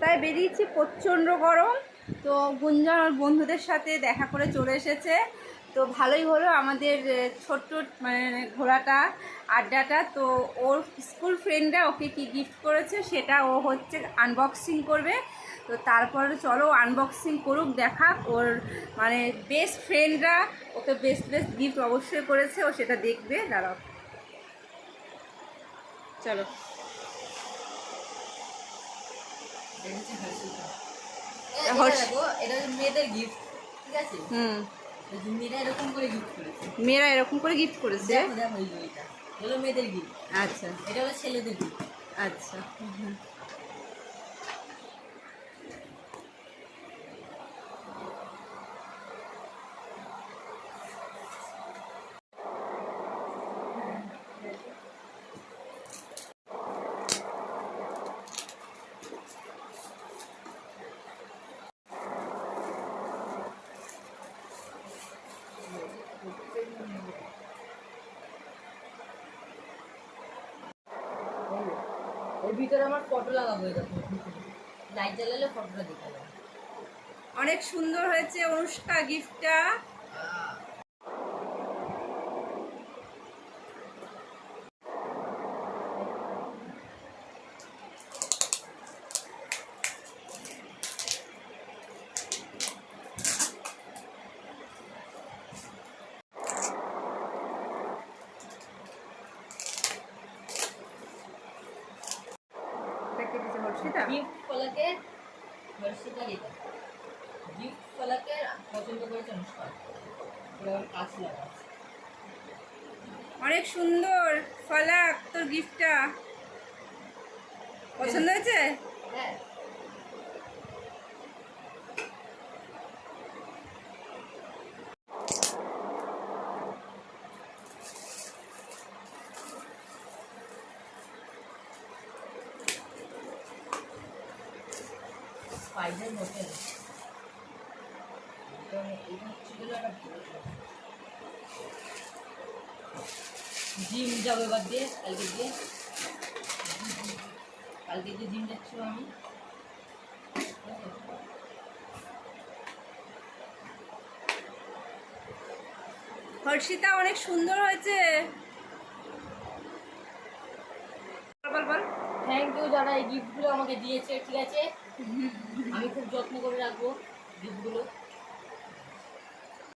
রাস্তায় বেরিয়েছি, প্রচণ্ড গরম। তো গুঞ্জন বন্ধুদের সাথে দেখা করে চলে এসেছে। তো ভালোই হলো আমাদের ছোট্ট মানে ঘোড়াটা, আড্ডাটা। তো ওর স্কুল ফ্রেন্ডরা ওকে কি গিফট করেছে সেটা ও হচ্ছে আনবক্সিং করবে। তো তারপরে চলো আনবক্সিং করুক দেখা ওর মানে বেস্ট ফ্রেন্ডরা ওকে বেস্ট বেস্ট গিফট অবশ্যই করেছে। ও সেটা দেখবে, দাঁড়াও। চলো এটা হর্ষ- দেখো, এটা হচ্ছে মেয়েদের গিফট ঠিক আছে হুম এই যে মেয়েরা এরকম করে গিফট করেছে। মেয়েরা এরকম করে গিফট করেছে? দেখো দেখো এই যে হলো মেয়েদের গিফট আচ্ছা। এটা হলো ছেলেদের গিফট আচ্ছা। ওর ভিতরে আমার ফটো লাগাবো এটা লাইট জ্বালালে ফটোটা দিতে অনেক সুন্দর হয়েছে অনুষ্কা গিফটটা দেখতে হর্ষিতা গিফট গিফট পছন্দ করেছে অনুষ্কা। এবং কাজ অনেক সুন্দর ফলাক তোর গিফটটা পছন্দ হয়েছে? হ্যাঁ। স্পাইডার হোটেল জিম যাব এবার দিয়ে কালকে দিয়ে কালকে যে জিম যাচ্ছি আমি। হর্ষিতা অনেক সুন্দর হয়েছে। বল বল। থ্যাংক ইউ যারা এই গিফটগুলো আমাকে দিয়েছে ঠিক আছে? আমি খুব যত্ন করে রাখব গিফটগুলো